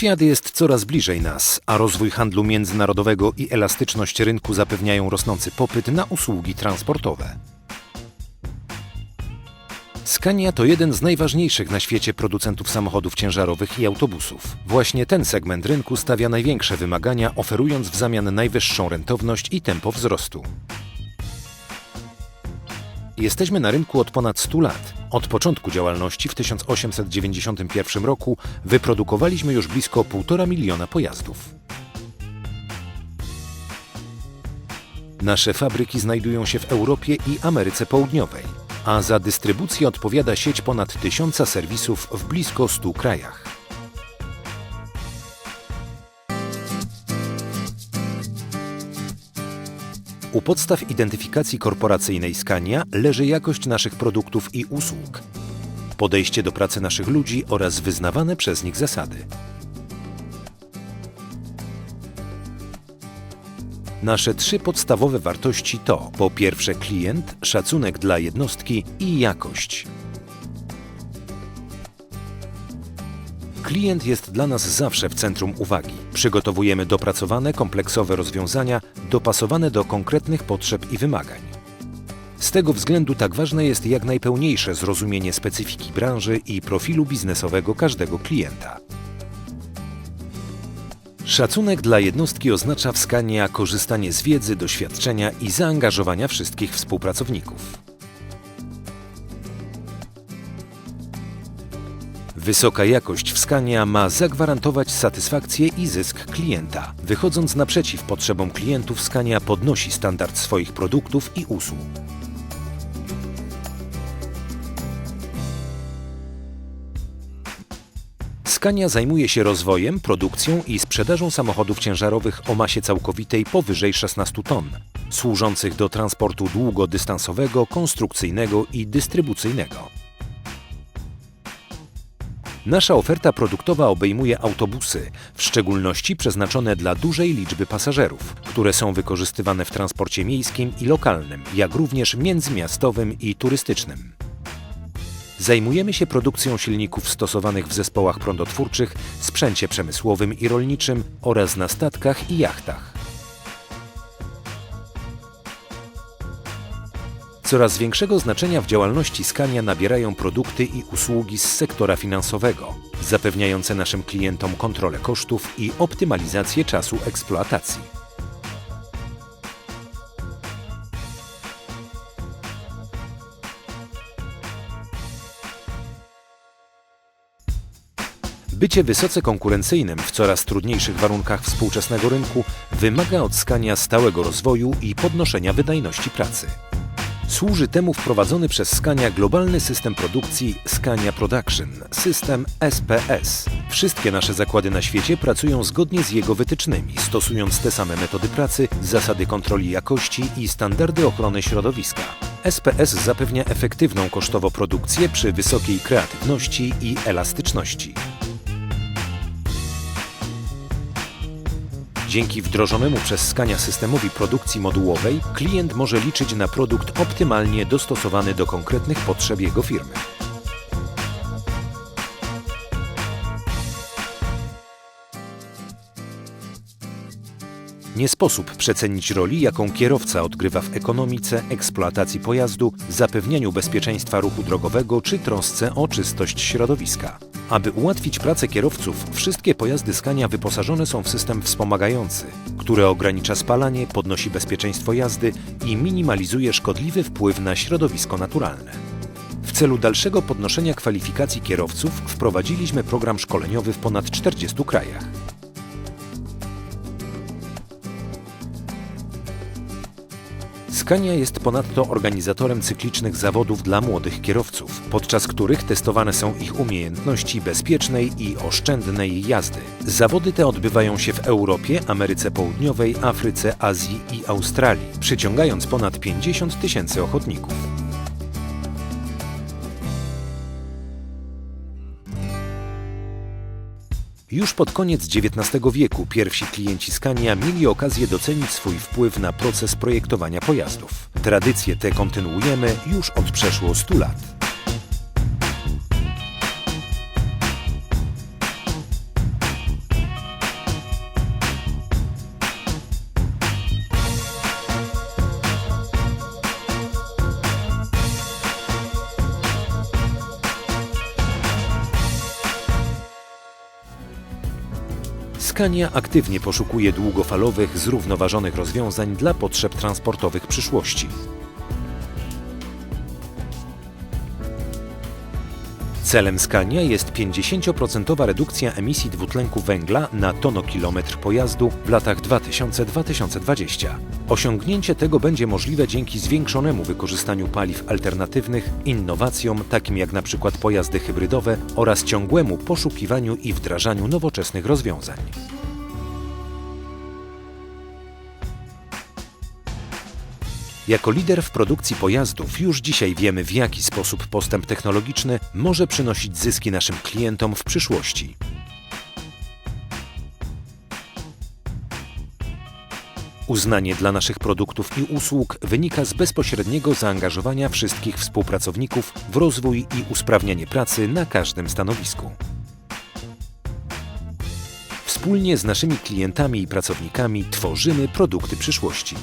Świat jest coraz bliżej nas, a rozwój handlu międzynarodowego i elastyczność rynku zapewniają rosnący popyt na usługi transportowe. Scania to jeden z najważniejszych na świecie producentów samochodów ciężarowych i autobusów. Właśnie ten segment rynku stawia największe wymagania, oferując w zamian najwyższą rentowność i tempo wzrostu. Jesteśmy na rynku od ponad 100 lat. Od początku działalności w 1891 roku wyprodukowaliśmy już blisko 1,5 miliona pojazdów. Nasze fabryki znajdują się w Europie i Ameryce Południowej, a za dystrybucję odpowiada sieć ponad tysiąca serwisów w blisko 100 krajach. U podstaw identyfikacji korporacyjnej Scania leży jakość naszych produktów i usług, podejście do pracy naszych ludzi oraz wyznawane przez nich zasady. Nasze trzy podstawowe wartości to po pierwsze klient, szacunek dla jednostki i jakość. Klient jest dla nas zawsze w centrum uwagi. Przygotowujemy dopracowane, kompleksowe rozwiązania dopasowane do konkretnych potrzeb i wymagań. Z tego względu tak ważne jest jak najpełniejsze zrozumienie specyfiki branży i profilu biznesowego każdego klienta. Szacunek dla jednostki oznacza w korzystanie z wiedzy, doświadczenia i zaangażowania wszystkich współpracowników. Wysoka jakość w Scania ma zagwarantować satysfakcję i zysk klienta. Wychodząc naprzeciw potrzebom klientów, Scania podnosi standard swoich produktów i usług. Scania zajmuje się rozwojem, produkcją i sprzedażą samochodów ciężarowych o masie całkowitej powyżej 16 ton, służących do transportu długodystansowego, konstrukcyjnego i dystrybucyjnego. Nasza oferta produktowa obejmuje autobusy, w szczególności przeznaczone dla dużej liczby pasażerów, które są wykorzystywane w transporcie miejskim i lokalnym, jak również międzymiastowym i turystycznym. Zajmujemy się produkcją silników stosowanych w zespołach prądotwórczych, sprzęcie przemysłowym i rolniczym oraz na statkach i jachtach. Coraz większego znaczenia w działalności Scania nabierają produkty i usługi z sektora finansowego, zapewniające naszym klientom kontrolę kosztów i optymalizację czasu eksploatacji. Bycie wysoce konkurencyjnym w coraz trudniejszych warunkach współczesnego rynku wymaga od Scania stałego rozwoju i podnoszenia wydajności pracy. Służy temu wprowadzony przez Scania globalny system produkcji Scania Production, system SPS. Wszystkie nasze zakłady na świecie pracują zgodnie z jego wytycznymi, stosując te same metody pracy, zasady kontroli jakości i standardy ochrony środowiska. SPS zapewnia efektywną kosztowo produkcję przy wysokiej kreatywności i elastyczności. Dzięki wdrożonemu przez Scania systemowi produkcji modułowej klient może liczyć na produkt optymalnie dostosowany do konkretnych potrzeb jego firmy. Nie sposób przecenić roli, jaką kierowca odgrywa w ekonomice, eksploatacji pojazdu, zapewnianiu bezpieczeństwa ruchu drogowego czy trosce o czystość środowiska. Aby ułatwić pracę kierowców, wszystkie pojazdy Scania wyposażone są w system wspomagający, który ogranicza spalanie, podnosi bezpieczeństwo jazdy i minimalizuje szkodliwy wpływ na środowisko naturalne. W celu dalszego podnoszenia kwalifikacji kierowców wprowadziliśmy program szkoleniowy w ponad 40 krajach. Scania jest ponadto organizatorem cyklicznych zawodów dla młodych kierowców, podczas których testowane są ich umiejętności bezpiecznej i oszczędnej jazdy. Zawody te odbywają się w Europie, Ameryce Południowej, Afryce, Azji i Australii, przyciągając ponad 50 tysięcy ochotników. Już pod koniec XIX wieku pierwsi klienci Scania mieli okazję docenić swój wpływ na proces projektowania pojazdów. Tradycje te kontynuujemy już od przeszło 100 lat. Scania aktywnie poszukuje długofalowych, zrównoważonych rozwiązań dla potrzeb transportowych przyszłości. Celem Scania jest 50% redukcja emisji dwutlenku węgla na tonokilometr pojazdu w latach 2000-2020. Osiągnięcie tego będzie możliwe dzięki zwiększonemu wykorzystaniu paliw alternatywnych, innowacjom takim jak np. pojazdy hybrydowe oraz ciągłemu poszukiwaniu i wdrażaniu nowoczesnych rozwiązań. Jako lider w produkcji pojazdów już dzisiaj wiemy, w jaki sposób postęp technologiczny może przynosić zyski naszym klientom w przyszłości. Uznanie dla naszych produktów i usług wynika z bezpośredniego zaangażowania wszystkich współpracowników w rozwój i usprawnianie pracy na każdym stanowisku. Wspólnie z naszymi klientami i pracownikami tworzymy produkty przyszłości.